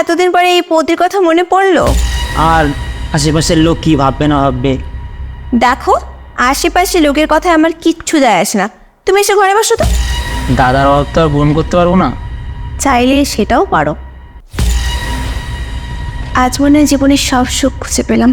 এতদিন পরে এই পতির কথা মনে পড়ল? আর আশেপাশের লোক কি ভাববে না ভাববে? দেখো আশেপাশে লোকের কথায় আমার কিচ্ছু যায় আসে না। তুমি এসে ঘরে বসো তো। দাদার অভাব তো আর বোন করতে পারব না। চাইলে সেটাও পারো। আজ মনে হয় জীবনের সব সুখ খুঁজে পেলাম।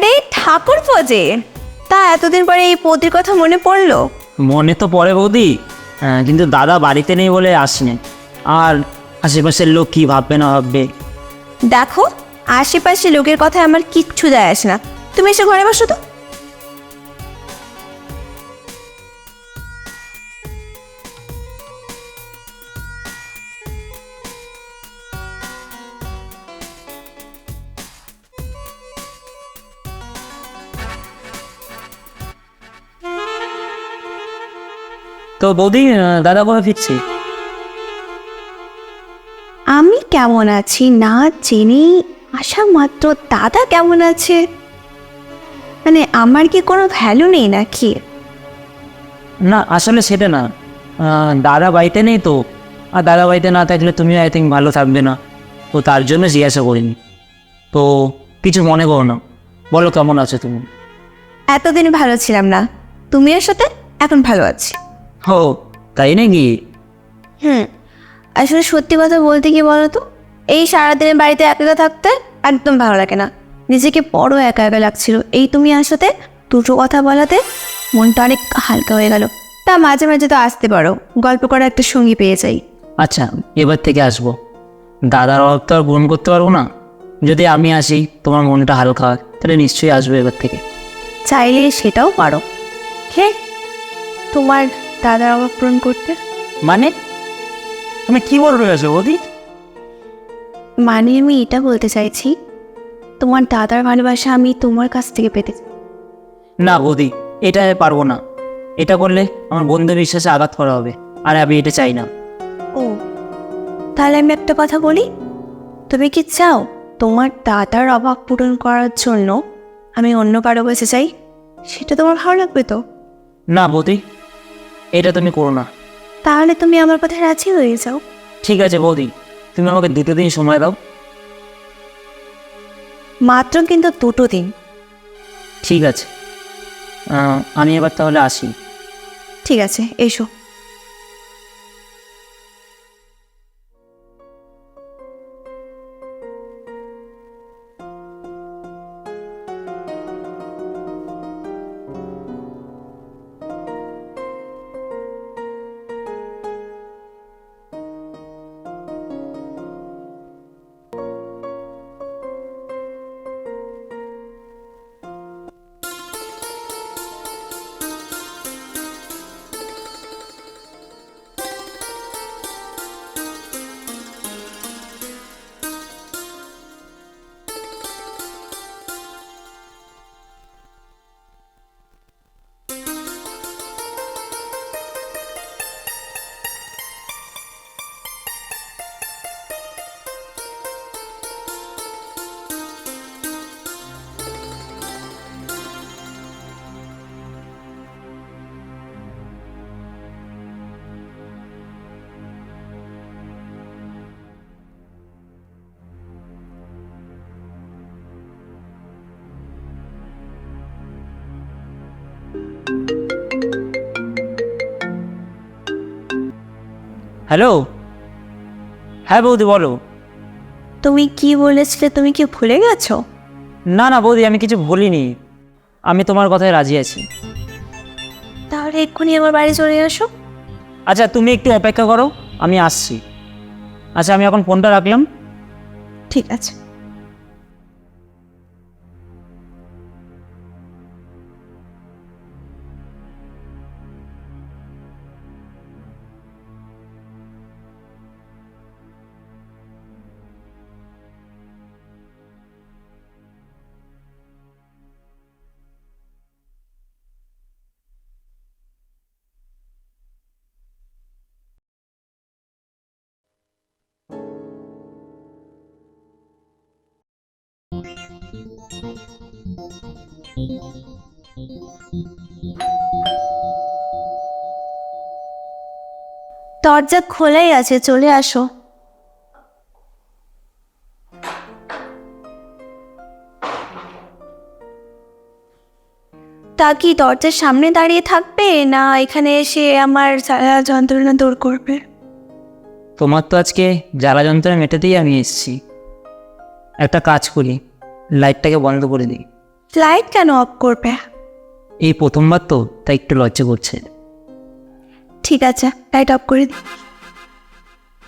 আরে ঠাকুর পজে। তা এতদিন পরে এই পদির কথা মনে পড়ল? মনে তো পড়ে বৌদি। হ্যাঁ, কিন্তু দাদা বাড়িতে নেই বলে আসনি। আর আশেপাশের লোক কি ভাববে না ভাববে? দেখো আশেপাশে লোকের কথা আমার কিচ্ছু যায় আসে না। তুমি এসে ঘরে বসো তো। তো বৌদি দাদা কবে ফিরছি। আমি কেমন আছি না জেনেই আসা মাত্র দাদা কেমন আছে? মানে আমার কি কোনো ভ্যালু নেই নাকি? না আসলে সেটা না। দাদা বাড়িতে নেই তো। আর দাদা বাড়িতে না থাকলে তুমি আই থিঙ্ক ভালো থাকবে না। তো তার জন্য জিজ্ঞাসা করিনি। তো কিছু মনে করো না। বলো কেমন আছো তুমি? এতদিন ভালো ছিলাম না। তুমিও সাথে এখন ভালো আছি। হো তাই নাকি? হুম। আসলে সত্যি কথা বলতে কি বলো তো এই সারাদিনের বাড়িতে একা একা থাকতে একদম ভালো লাগে না। নিজেকে বড় একা একা লাগছিল। এই তুমি আসাতে দুটো কথা বলাতে মনটা অনেক হালকা হয়ে গেল। তা মাঝে মাঝে তো আসতে পারো। গল্প করার একটা সঙ্গী পেয়ে যাই। আচ্ছা এবার থেকে আসব। দাদার অভাব তো আর পূরণ করতে পারব না। যদি আমি আসি তোমার মনটা হালকা হয় তাহলে নিশ্চয়ই আসবে এবার থেকে। চাইলে সেটাও পারো। হে তোমার দাদার অভাব পূরণ করতে? মানে? তুমি কি বলবে গেছো বৌদি? মানে আমি এটা বলতে চাইছি তোমার দাদার ভালোবাসা আমি তোমার কাছ থেকে পেতে না বৌদি এটা পারব না। এটা করলে আমার বন্ধু বিশ্বাসে আঘাত করা হবে আর আমি এটা চাই না। ও তাহলে আমি একটা কথা বলি? তুমি কি চাও তোমার দাদার অভাব পূরণ করার জন্য আমি অন্য কারও কাছে চাই সেটা তোমার ভালো লাগবে তো? না বৌদি এটা তুমি করো না। তাহলে তুমি আমার কথা রাজি হয়ে যাও। ঠিক আছে বৌদি তুমি আমাকে দ্বিতীয় দিন সময় দাও। মাত্র কিন্তু দুটো দিন। ঠিক আছে। আমি এবার তাহলে আসি। ঠিক আছে এসো। হ্যালো? হ্যাঁ বৌদি বলো। তুমি কি বলেছিলে তুমি কি ভুলে গেছো? না না বৌদি আমি কিছু ভুলিনি। আমি তোমার কথায় রাজি আছি। তাহলে এক্ষুনি আমার বাড়ি চলে আসো আচ্ছা তুমি একটু অপেক্ষা করো আমি আসছি। আচ্ছা আমি এখন ফোনটা রাখলাম। ঠিক আছে। দরজা খোলাই আছে, চলে আসো। তা কি দরজার সামনে দাঁড়িয়ে থাকবে, না এখানে এসে আমার সারা যন্ত্রণা দূর করবে? তোমার তো আজকে জ্বালা যন্ত্রণা মেটাতেই আমি এসেছি। একটা কাজ করি। লাইটটাকে বন্ধ করে দিই। লাইট কেন অফ করবে? এই প্রথমবার তো তাই একটু লজ্জা করছে। ঠিক আছে লাইট অফ করে দিই।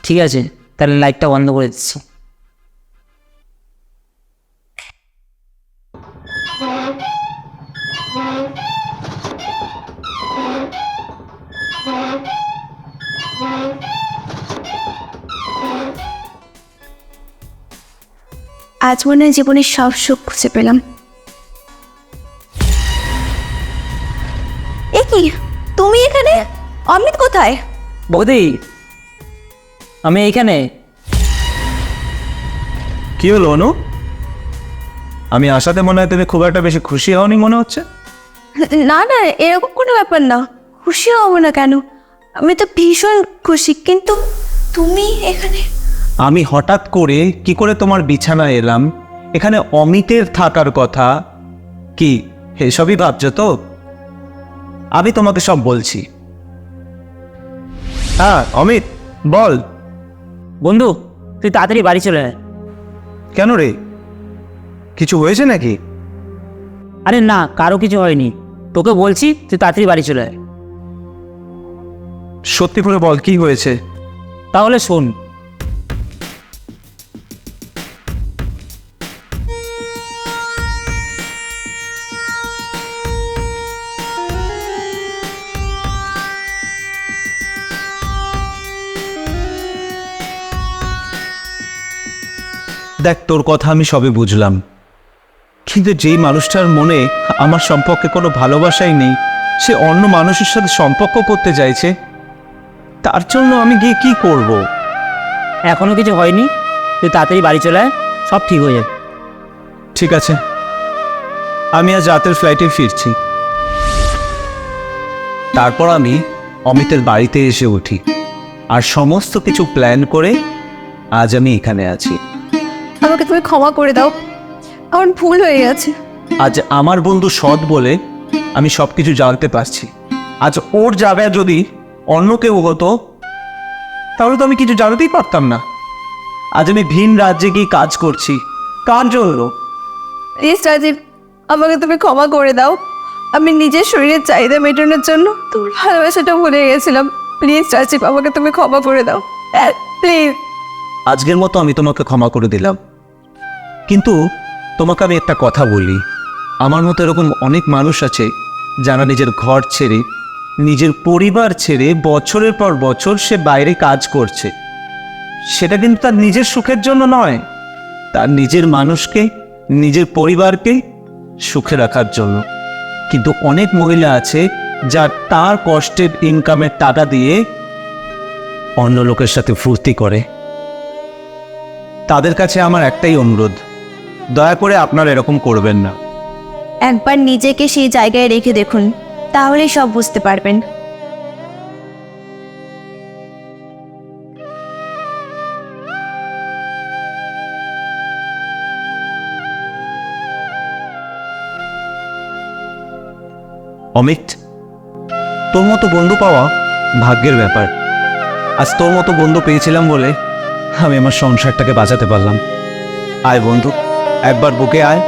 ঠিক আছে তাহলে লাইটটা বন্ধ করে দিচ্ছি। আজ মনে হয় জীবনের সব সুখ খুঁজে পেলাম। এ কি? তুমি এখানে? অমিত কোথায়? বৌদি আমি এইখানে। কি হলো অনু? আমি আসাতে মনে হয় তুমি খুব একটা বেশি খুশি হওনি মনে হচ্ছে। না না এরকম কোনো ব্যাপার না। খুশি হব না কেন? আমি তো ভীষণ খুশি কিন্তু তুমি এখানে আমি হঠাৎ করে কি করে তোমার বিছানায় এলাম? এখানে অমিতের থাকার কথা। কি এসবই ভাবছ তো? আমি তোমাকে সব বলছি। হ্যাঁ অমিত বল। বন্ধু তুই তাড়াতাড়ি বাড়ি চলে আয়। কেন রে? কিছু হয়েছে নাকি? আরে না কারও কিছু হয়নি। তোকে বলছি তুই তাড়াতাড়ি বাড়ি চলে আয়। সত্যি করে বল কি হয়েছে? তাহলে শোন দেখ তোর কথা আমি সবে বুঝলাম। কিন্তু যেই মানুষটার মনে আমার সম্পর্কে কোনো ভালোবাসাই নেই সে অন্য মানুষের সাথে সম্পর্ক করতে চাইছে তার জন্য আমি গিয়ে কি করব। এখনও কিছু হয়নি? তুই তাড়াতাড়ি বাড়ি চলে আয় সব ঠিক হয়ে যাবে। ঠিক আছে। আমি আজ রাতের ফ্লাইটে ফিরছি। তারপর আমি অমিতের বাড়িতে এসে উঠি। আর সমস্ত কিছু প্ল্যান করে আজ আমি এখানে আছি। আমাকে তুমি ক্ষমা করে দাও। আমার ভুল হয়ে গেছে। আজ আমার বন্ধু সৎ বলে আমি সব কিছু জানতে পারছি। আজ ওর যাবে যদি অন্য কেউ হতো তাহলে তো আমি কিছু জানতেই পারতাম না। আজ আমি ভিন রাজ্যে গিয়ে কাজ করছি। কার জন্য? প্লিজ রাজীব আমাকে তুমি ক্ষমা করে দাও। আমি নিজের শরীরের চাহিদা মেটানোর জন্য তোর ভালোবাসাটা ভুলে গেছিলাম। প্লিজ রাজীব আমাকে তুমি ক্ষমা করে দাও। প্লিজ। আজকের মতো আমি তোমাকে ক্ষমা করে দিলাম। কিন্তু তোমাকে আমি একটা কথা বলি। আমার মতো এরকম অনেক মানুষ আছে যারা নিজের ঘর ছেড়ে, নিজের পরিবার ছেড়ে বছরের পর বছর সে বাইরে কাজ করছে। সেটা কিন্তু তার নিজের সুখের জন্য নয়, তার নিজের মানুষকে, নিজের পরিবারকে সুখে রাখার জন্য। কিন্তু অনেক মহিলা আছে যা তার কষ্টের ইনকামের টাকা দিয়ে অন্য লোকের সাথে ফুর্তি করে। তাদের কাছে আমার একটাই অনুরোধ দয়া করে আপনারা এরকম করবেন না। একবার নিজেকে সেই জায়গায় রেখে দেখুন তাহলেই সব বুঝতে পারবেন। অমিত তোর মতো বন্ধু পাওয়া ভাগ্যের ব্যাপার। আজ তোর মতো বন্ধু পেয়েছিলাম বলে আমি আমার সংসারটাকে বাঁচাতে পারলাম। আয় বন্ধু। একবার বুকে আয়